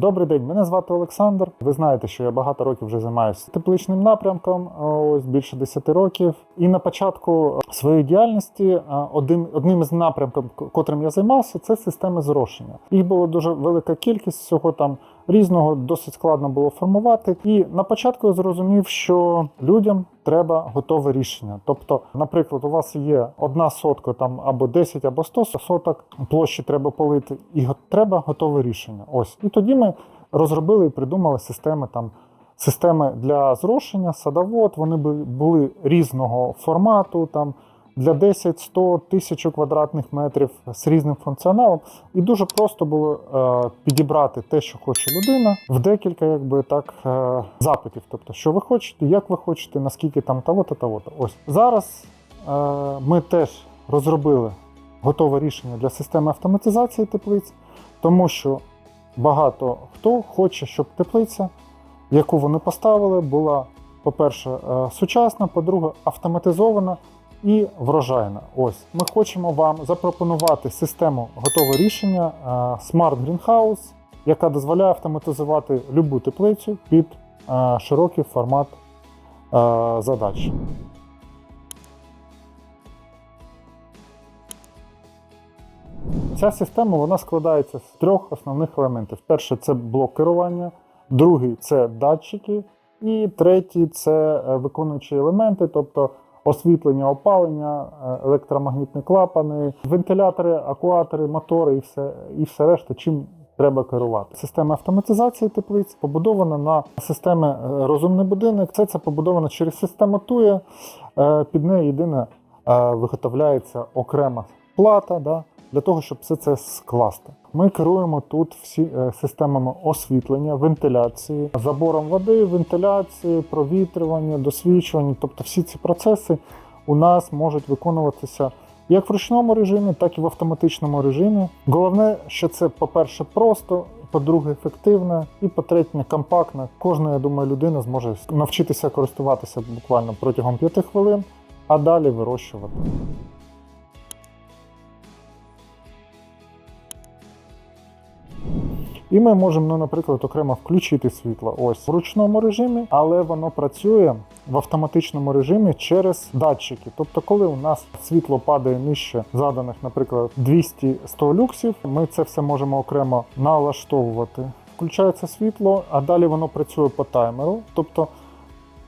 Добрий день, мене звати Олександр. Ви знаєте, що я багато років вже займаюся тепличним напрямком, ось більше 10 років. І на початку своєї діяльності одним, одним із напрямків, котрим я займався, це системи зрошення. Їх було дуже велика кількість, всього там різного, досить складно було формувати. І на початку я зрозумів, що людям треба готове рішення. Тобто, наприклад, у вас є одна сотка там або 10, або 100 соток площі треба полити, і треба готове рішення. Ось і тоді ми розробили і придумали системи там. Системи для зрошення, садовод, вони бу- були різного формату, там для 10, 100, 1000 квадратних метрів з різним функціоналом. І дуже просто було е, підібрати те, що хоче людина, в декілька якби так е, запитів. Тобто, що ви хочете, як ви хочете, наскільки там того-то, того-то. Ось зараз е, ми теж розробили готове рішення для системи автоматизації теплиць, тому що багато хто хоче, щоб теплиця, яку вони поставили, була, по-перше, е, сучасна, по-друге, автоматизована і врожайна. Ось ми хочемо вам запропонувати систему готове рішення е, Smart Greenhouse, яка дозволяє автоматизувати любу теплицю під е, широкий формат е, задач. Ця система вона складається з трьох основних елементів. Перше це блок керування, другий це датчики, і третій це виконуючі елементи, тобто освітлення, опалення, е, електромагнітні клапани, вентилятори, акуатори, мотори і все, і все решта, чим треба керувати. Система автоматизації теплиць побудована на системі е, розумний будинок. Це це побудовано через систему ТУЄ. Е, Під нею єдине виготовляється окрема плата. Да? Для того, щоб все це скласти. Ми керуємо тут всі е, системами освітлення, вентиляції, забором води, вентиляції, провітрювання, досвідчування. Тобто всі ці процеси у нас можуть виконуватися як в ручному режимі, так і в автоматичному режимі. Головне, що це, по-перше, просто. По-друге, ефективно, і по-третє, компактно. Кожна, я думаю, людина зможе навчитися користуватися буквально протягом 5 хвилин, а далі вирощувати. І ми можемо, ну, наприклад, окремо включити світло ось в ручному режимі, але воно працює в автоматичному режимі через датчики. Тобто, коли у нас світло падає нижче заданих, наприклад, 200-100 люксів, ми це все можемо окремо налаштовувати. Включається світло, а далі воно працює по таймеру. Тобто,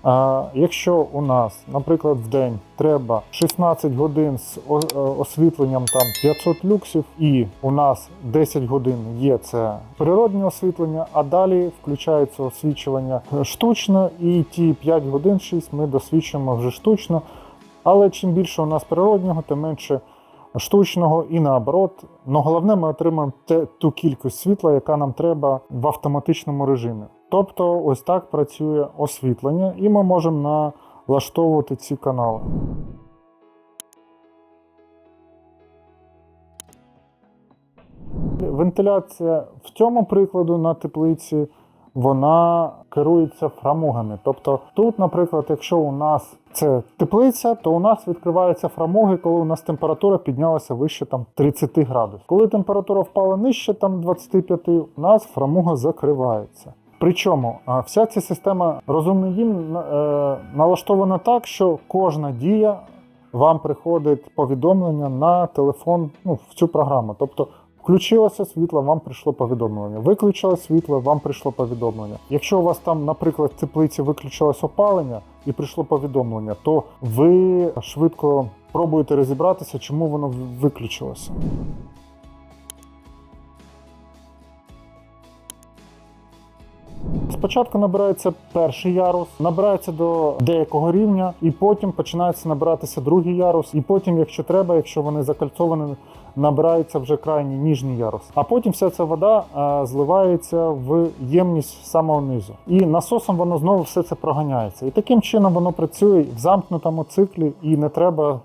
а, якщо у нас, наприклад, в день треба 16 годин з е, освітленням там 500 люксів, і у нас 10 годин є це природнє освітлення, а далі включається освічування штучно, і ті 5 годин 6 ми досвідчуємо вже штучно. Але чим більше у нас природнього, тим менше штучного і наоборот. Но головне, ми отримаємо те, ту кількість світла, яка нам треба в автоматичному режимі. Тобто, ось так працює освітлення, і ми можемо налаштовувати ці канали. Вентиляція в цьому прикладу на теплиці вона керується фрамугами. Тобто, тут, наприклад, якщо у нас це теплиця, то у нас відкриваються фрамуги, коли у нас температура піднялася вище там 30 градусів. Коли температура впала нижче там 25, у нас фрамуга закривається. Причому вся ця система розумний дім е, налаштована так, що кожна дія вам приходить повідомлення на телефон ну, в цю програму. Тобто Включилося світло, вам прийшло повідомлення. Виключило світло, вам прийшло повідомлення. Якщо у вас там, наприклад, в теплиці виключилось опалення і прийшло повідомлення, то ви швидко пробуєте розібратися, чому воно виключилося. Спочатку набирається перший ярус, набирається до деякого рівня, і потім починається набиратися другий ярус. І потім, якщо треба, якщо вони закальцовані, набирається вже крайній ніжній ярус. А потім вся ця вода е, зливається в ємність самого низу. І насосом воно знову все це проганяється. І таким чином воно працює в замкнутому циклі, і не треба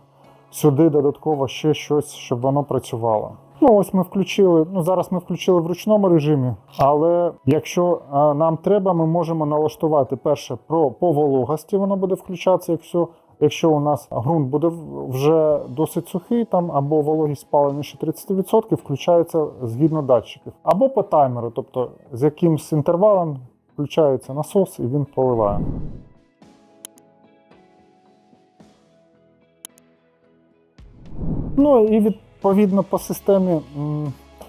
сюди додатково ще щось, щоб воно працювало. Ну, ось ми включили. Ну зараз ми включили в ручному режимі, але якщо а, нам треба, ми можемо налаштувати перше про по вологості, воно буде включатися, якщо якщо у нас ґрунт буде вже досить сухий, там або вологість спала нижче 30%, включається згідно датчиків, або по таймеру, тобто з якимсь інтервалом включається насос і він поливає. Ну і відповідно по системі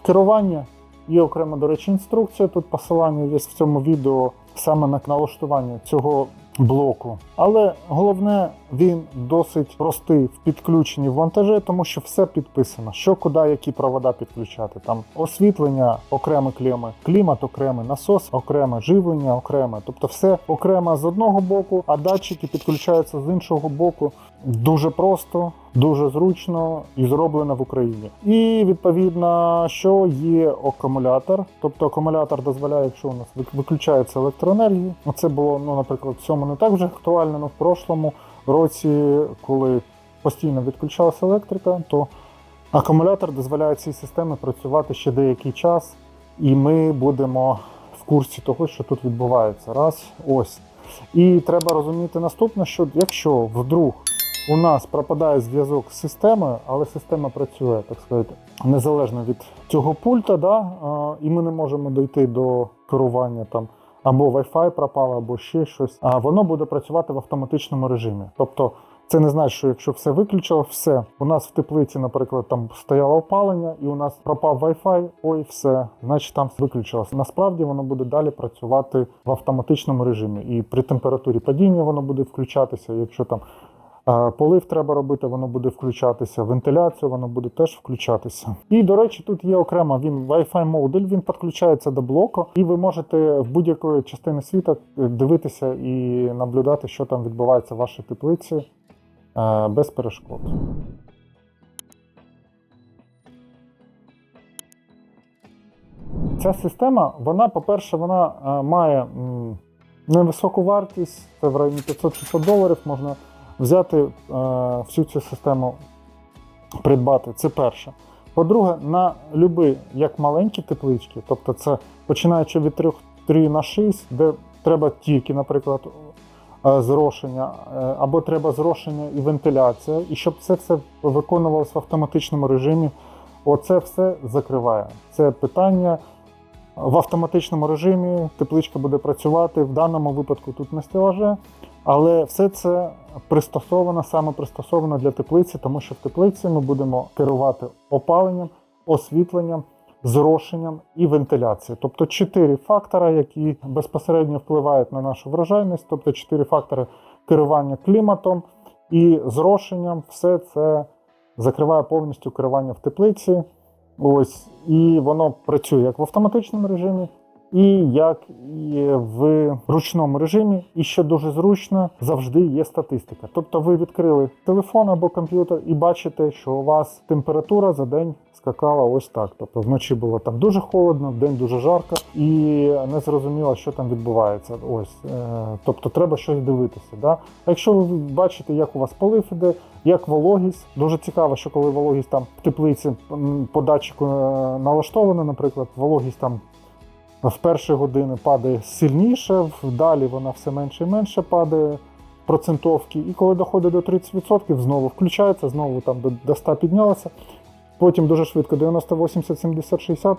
керування є окрема, до речі, інструкція. Тут посилання є в цьому відео саме на налаштування цього блоку. Але головне, він досить простий в підключенні в вантажі, тому що все підписано, що куди, які провода підключати. Там освітлення окреме кліми, клімат окремий, насос окреме, живлення окреме. Тобто все окремо з одного боку, а датчики підключаються з іншого боку. Дуже просто, дуже зручно і зроблено в Україні. І відповідно, що є акумулятор. Тобто акумулятор дозволяє, якщо у нас виключається електроенергія. Це було, ну, наприклад, в цьому не так вже актуально, але в прошлому році, коли постійно відключалася електрика, то акумулятор дозволяє цій системі працювати ще деякий час, і ми будемо в курсі того, що тут відбувається. Раз, ось. І треба розуміти наступне, що якщо вдруг у нас пропадає зв'язок з системою, але система працює, так сказати, незалежно від цього пульта, да, і ми не можемо дойти до керування там. Або Wi-Fi пропало, або ще щось. А воно буде працювати в автоматичному режимі. Тобто, це не значить, що якщо все виключило, все. У нас в теплиці, наприклад, там стояло опалення, і у нас пропав Wi-Fi, ой, все, значить там все виключилося. Насправді воно буде далі працювати в автоматичному режимі. І при температурі падіння воно буде включатися. Якщо там Полив треба робити, воно буде включатися, вентиляцію воно буде теж включатися. І до речі, тут є окремо він Wi-Fi модуль, він підключається до блоку, і ви можете в будь-якої частини світу е, дивитися і наблюдати, що там відбувається в вашій теплиці е, без перешкод. Ця система, вона, по-перше, вона е, має невисоку вартість, це в районі 500-600 доларів можна взяти е, всю цю систему, придбати. Це перше. По-друге, на любі, як маленькі теплички, тобто це починаючи від 3, 3 на 6, де треба тільки, наприклад, е, зрошення, е, або треба зрошення і вентиляція, і щоб це все виконувалося в автоматичному режимі, оце все закриває. Це питання в автоматичному режимі, тепличка буде працювати. В даному випадку тут не стелаже, але все це пристосовано, саме пристосовано для теплиці, тому що в теплиці ми будемо керувати опаленням, освітленням, зрошенням і вентиляцією. Тобто чотири фактори, які безпосередньо впливають на нашу врожайність, тобто чотири фактори керування кліматом і зрошенням, все це закриває повністю керування в теплиці. Ось, і воно працює як в автоматичному режимі, і як і в ручному режимі. І що дуже зручно, завжди є статистика. Тобто ви відкрили телефон або комп'ютер і бачите, що у вас температура за день скакала ось так. Тобто вночі було там дуже холодно, вдень дуже жарко, і не зрозуміло, що там відбувається. Ось, е, тобто треба щось дивитися. Да? А якщо ви бачите, як у вас полив іде, як вологість, дуже цікаво, що коли вологість там в теплиці по датчику е, налаштована, наприклад, вологість там в перші години падає сильніше, далі вона все менше і менше падає процентовки. І коли доходить до 30%, знову включається, знову там до, до 100 піднялася. Потім дуже швидко 90, 80, 70, 60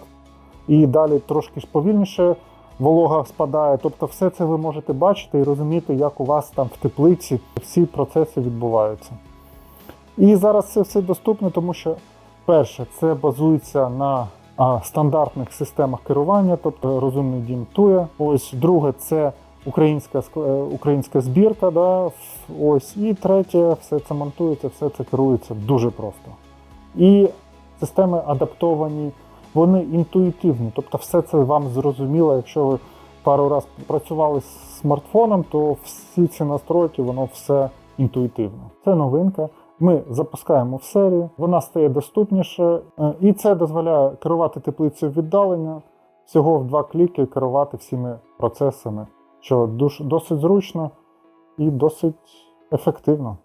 і далі трошки повільніше волога спадає. Тобто, все це ви можете бачити і розуміти, як у вас там в теплиці всі процеси відбуваються. І зараз це все доступно, тому що перше, це базується на стандартних системах керування, тобто розумний дім Туя. Ось друге, це українська е, українська збірка. Да? Ось і третє, все це монтується, все це керується дуже просто. І системи адаптовані, вони інтуїтивні, тобто все це вам зрозуміло. Якщо ви пару разів працювали з смартфоном, то всі ці настройки, воно все інтуїтивно. Це новинка. Ми запускаємо в серію, вона стає доступніше, е, і це дозволяє керувати теплицею віддалення, всього в два кліки керувати всіми процесами, що досить зручно і досить ефективно.